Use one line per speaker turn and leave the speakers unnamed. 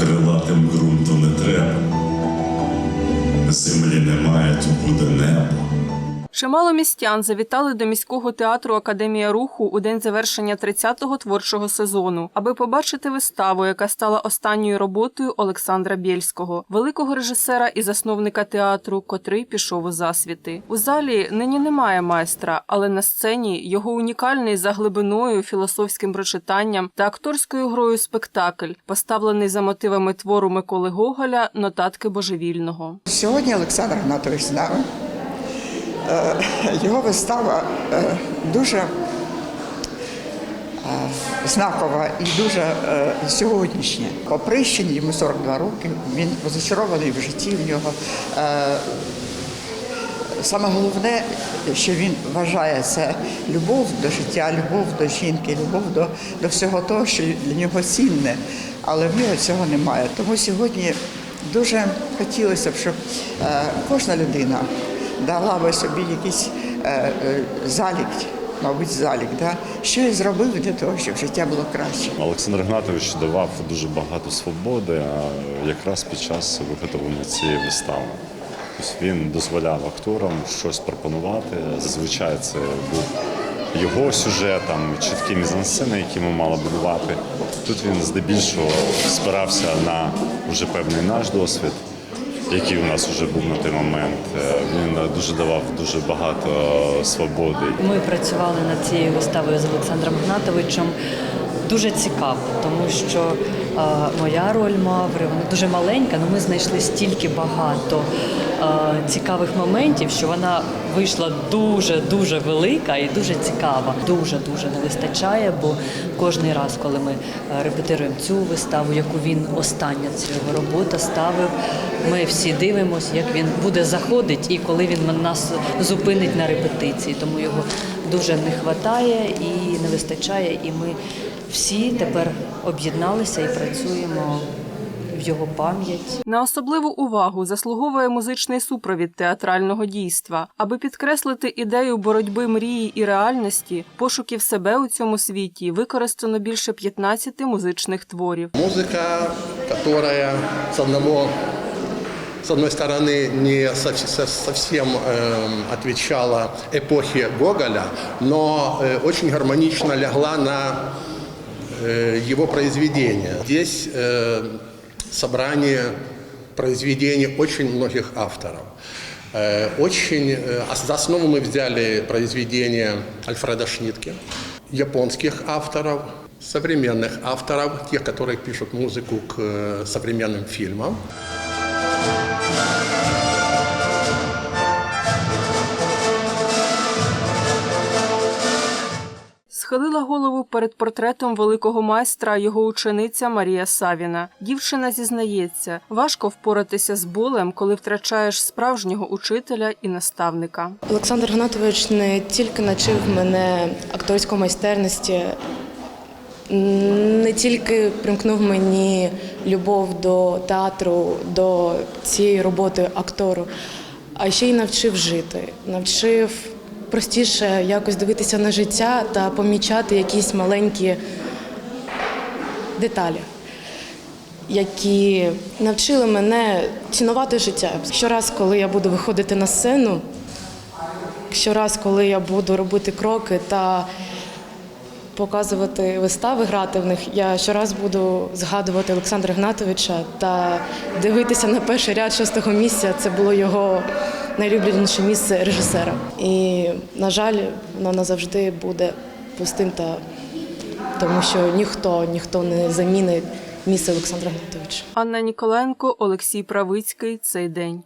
крилатим ґрунту не треба. Землі немає, то буде небо.
Чимало містян завітали до міського театру Академія руху у день завершення 30-го творчого сезону, аби побачити виставу, яка стала останньою роботою Олександра Бєльського, великого режисера і засновника театру, котрий пішов у засвіти. У залі нині немає майстра, але на сцені його унікальний за глибиною, філософським прочитанням та акторською грою спектакль, поставлений за мотивами твору Миколи Гоголя Нотатки божевільного.
Сьогодні Олександр Гнатович з нами. Е, Його вистава е, дуже е, знакова і дуже сьогоднішня. Оприщені, йому 42 роки, він розочарований в житті в нього. Саме головне, що він вважає, це любов до життя, любов до жінки, любов до, до всього того, що для нього цінне, але в нього цього немає. Тому сьогодні дуже хотілося б, щоб кожна людина дала би собі якийсь е, е, залік, мабуть, залік, да? що я зробив для того, щоб життя було краще.
Олександр Гнатович давав дуже багато свободи, якраз під час виготовлення цієї вистави. Тобто він дозволяв акторам щось пропонувати. Зазвичай це був його сюжет, там чіткі мізансцени, які ми мали будувати. Тут він здебільшого спирався на вже певний наш досвід, який у нас вже був на той момент. Е, Він дуже давав дуже багато свободи.
Ми працювали над цією виставою з Олександром Гнатовичем. Дуже цікаво, тому що е, моя роль Маври вона дуже маленька, але ми знайшли стільки багато цікавих моментів, що вона вийшла дуже дуже велика і дуже цікава. Дуже дуже не вистачає, бо кожен раз, коли ми е, репетируємо цю виставу, яку він остання ця його робота ставив, ми всі дивимося, як він буде заходити і коли він нас зупинить на репетиції. Тому його дуже не вистачає і не вистачає. І ми всі тепер об'єдналися і працюємо в його пам'ять.
На особливу увагу заслуговує музичний супровід театрального дійства, аби підкреслити ідею боротьби мрії і реальності, пошуків себе у цьому світі використано більше 15 музичних творів.
Музыка, которая с одного с одной стороны, не со- со- совсем эм, отвечала эпохе Гоголя, но э, очень гармонично легла на э, его произведения. Здесь э, собрание произведений очень многих авторов. Очень, за основу мы взяли произведения Альфреда Шнитке, японских авторов, современных авторов, тех, которые пишут музыку к современным фильмам.
Схилила голову перед портретом великого майстра його учениця Марія Савіна. Дівчина зізнається, важко впоратися з болем, коли втрачаєш справжнього учителя і наставника.
Олександр Гнатович не тільки навчив мене акторської майстерності, не тільки примкнув мені любов до театру, до цієї роботи актору, а ще й навчив жити, навчив простіше якось дивитися на життя та помічати якісь маленькі деталі, які навчили мене цінувати життя. Щораз, коли я буду виходити на сцену, щораз, коли я буду робити кроки та показувати вистави, грати в них, я щораз буду згадувати Олександра Гнатовича та дивитися на перший ряд шостого місця. Це було його найлюбленіше місце режисера. І, на жаль, воно назавжди буде пустим, та тому що ніхто, ніхто не замінить місце Олександра Гнатовича.
Анна Ніколенко, Олексій Правицький. Цей день.